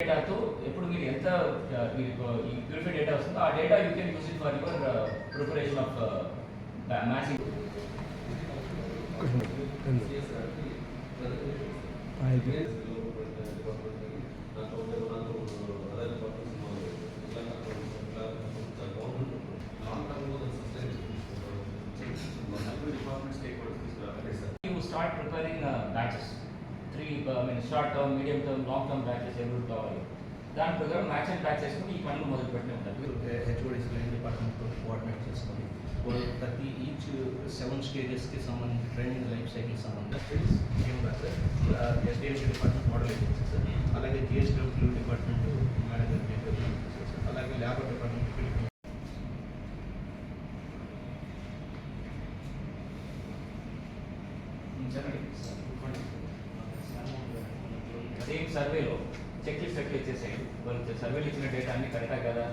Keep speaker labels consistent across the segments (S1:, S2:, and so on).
S1: డేటాతో ఎప్పుడు మీరు ఎంత ప్యూరిఫై డేటా వస్తుందో ఆ data you can use it for your preparation of matching
S2: you
S1: Three, uh, I mean, short term, medium term, long term batches ఎవరు కావాలి దాని ప్రకారం మ్యాచ్ అండ్ ప్యాక్ చేసుకుని ఈ పనులు మొదలు పెట్టిన ఉంటారు
S3: హెచ్ఓడిస్ లైన్ డిపార్ట్మెంట్తో కోఆర్డినేట్ చేసుకొని వాళ్ళు ప్రతి ఈచ్ సెవెన్ స్టేజెస్కి సంబంధించి ట్రైనింగ్ లైఫ్ సైకిల్ సంబంధించి ఏం కాదు sir SDMC department model agency sir అలాగే జిఎస్డబ్ల్యూ డిపార్ట్మెంట్ మేనేజర్ సార్ అలాగే లేబర్ డిపార్ట్మెంట్
S1: సేమ్ సర్వేలో? చెక్ లిస్ట్ ఎట్లా ఇచ్చేసేయండి. వాళ్ళు సర్వేలో ఇచ్చిన డేటా అన్ని కరెక్టా కదా?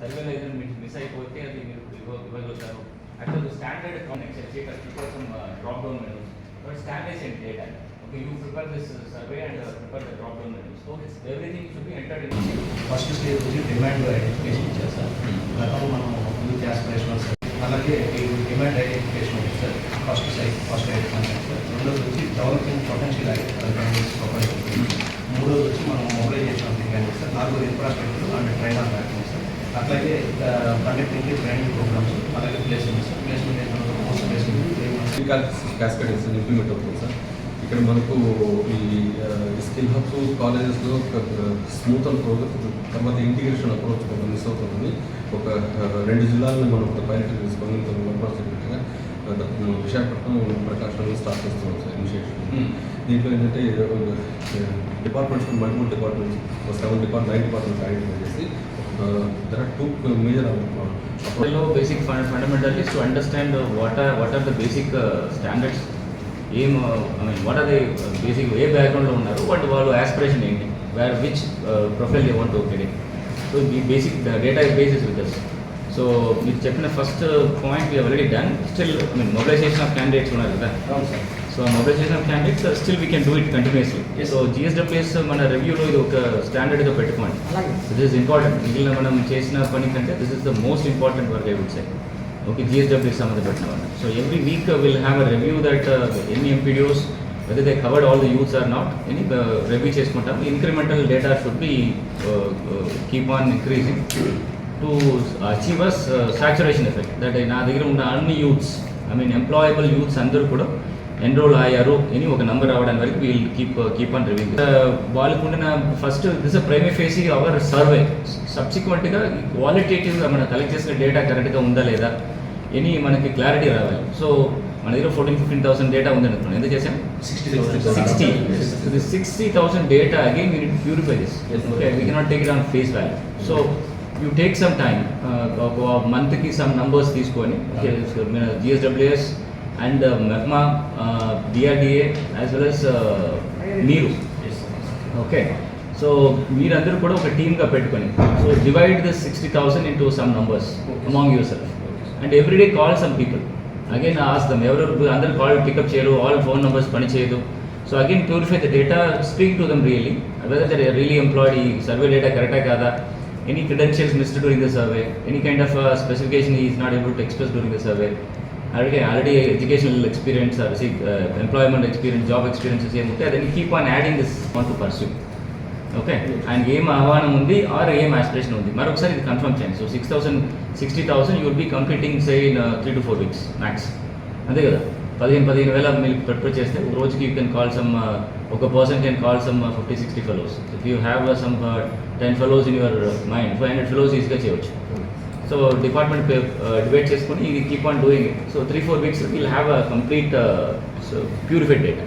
S1: సర్వేలో ఏదైనా మీకు మిస్ అయిపోతే అది మీరు ఇవ్వ ఇవ్వగలుగుతారు. అట్లా స్టాండర్డ్ ఎక్సెల్ షీట్ కోసం drop down menus but standards ఏంటి data okay you prepare this survey and prepare the drop down menus okay everything should be entered in
S3: first stage వచ్చి డిమాండ్ ఐడెంటిఫికేషన్ ఇచ్చారు సార్ గతంలో మనం youth aspirational అలాగే ఈ demand identification ఉంది sir first sight first identification రెండోది వచ్చి developing potential identification మూడోది వచ్చి మనం mobilisation of the candidate infrastructure and trainer backing sir అట్లాగే కండక్టింగ్ ట్రైనింగ్ ప్రోగ్రామ్స్ అలాగే ప్లేస్మెంట్ ప్లేస్మెంట్ అయిన పోస్ట్ ప్లేస్మెంట్
S2: క్యాస్కెట్ ఇంప్లిమెంట్ అవుతుంది సార్ ఇక్కడ మనకు ఈ స్కిల్ హబ్స్ కాలేజెస్లో స్మూత్ అప్రోచ్ తర్వాత ఇంటిగ్రేషన్ అప్రోచ్ కొంత మిస్ అవుతుంది ఒక రెండు జిల్లాలను మనం ఒక పైలట్ తీసుకొని యూనివర్సిటీగా విశాఖపట్నం ప్రకాశంలో స్టార్ట్ చేస్తున్నాం సార్ ఇనిషియేషన్ దీంట్లో ఏంటంటే డిపార్ట్మెంట్స్ మల్టిపుల్ డిపార్ట్మెంట్స్ ఒక seven depart nine departments identify చేసి there are two మేజర్లో
S1: basic fundamental to understand what are what are the basic standards ఏం I mean what are the basic ఏ బ్యాక్గ్రౌండ్లో ఉన్నారు but వాళ్ళు aspiration ఏంటి? Where which profile they want okay so basic data basis with us so మీరు చెప్పిన first point we already done still I mean mobilisation of candidates ఉన్నారు కదా. So mobilisation of candidates still we can do it continuously. So GSWS మన రివ్యూలో ఇది ఒక స్టాండర్డ్గా పెట్టుకోండి. దిస్ ఇస్ ఇంపార్టెంట్ మిగిలిన మనం చేసిన పని కంటే this is the most important work I would say okay జిఎస్డబ్ల్యూకి సంబంధపెట్టిన వాళ్ళు so every week will have a review that ఎన్ని MPDOs whether they covered all the youths or not any review చేసుకుంటాం incremental data should be keep on increasing to achieve us saturation effect that నా దగ్గర ఉన్న అన్ని youths I mean employable youths అందరూ కూడా enrol అయ్యారు అని ఒక నంబర్ రావడానికి వరకు we'll keep keep on review వాళ్ళకు ఉండిన first this prime phase our survey సబ్సిక్వెంట్గా క్వాలిటేటివ్గా మనం కలెక్ట్ చేసిన డేటా కరెక్ట్గా ఉందా లేదా అని మనకి క్లారిటీ రావాలి. సో మన దగ్గర ఫోర్టీన్ ఫిఫ్టీన్ థౌసండ్ డేటా ఉంది అనుకున్నాం ఎంత చేసాం
S3: sixty
S1: sixty thousand data again we purify this okay we cannot take it on face value so you take some time ఒక మంత్కి సమ్ నంబర్స్ తీసుకొని GSWS and MEPMA DRDA as well as మీరు okay so మీరందరూ కూడా ఒక టీమ్గా పెట్టుకొని so divide this sixty thousand into some numbers among yourself and everyday call some people again ask them ఎవరు అందరు కాల్ పికప్ చేయరు ఆల్ ఫోన్ నెంబర్స్ పని చేయదు. So again purify the data speak to them really whether there really employed ఈ survey data కరెక్టా కాదా? Any credentials missed during the survey any kind of specification is not able to express during the survey అలాగే already educational experience employment experience job experiences ఏముంటే అదని keep on adding this want to pursue okay ఆయనకి ఏం ఆహ్వానం ఉంది are ఏం aspiration ఉంది మరొకసారి ఇది కన్ఫర్మ్ చేయండి so six thousand sixty thousand you will be completing say in three to four weeks max అంతే కదా పదిహేను పదిహేను వేల మీరు ప్రిపేర్ చేస్తే ఒక రోజుకి యూ కెన్ కాల్ సమ్ ఒక person can call some fifty sixty fellows if you have some ten fellows in your mind five hundred fellows ఈజీగా చేయవచ్చు. సో డిపార్ట్మెంట్ డివైడ్ చేసుకొని ఇది keep on doing so three four weeks will have a complete purified data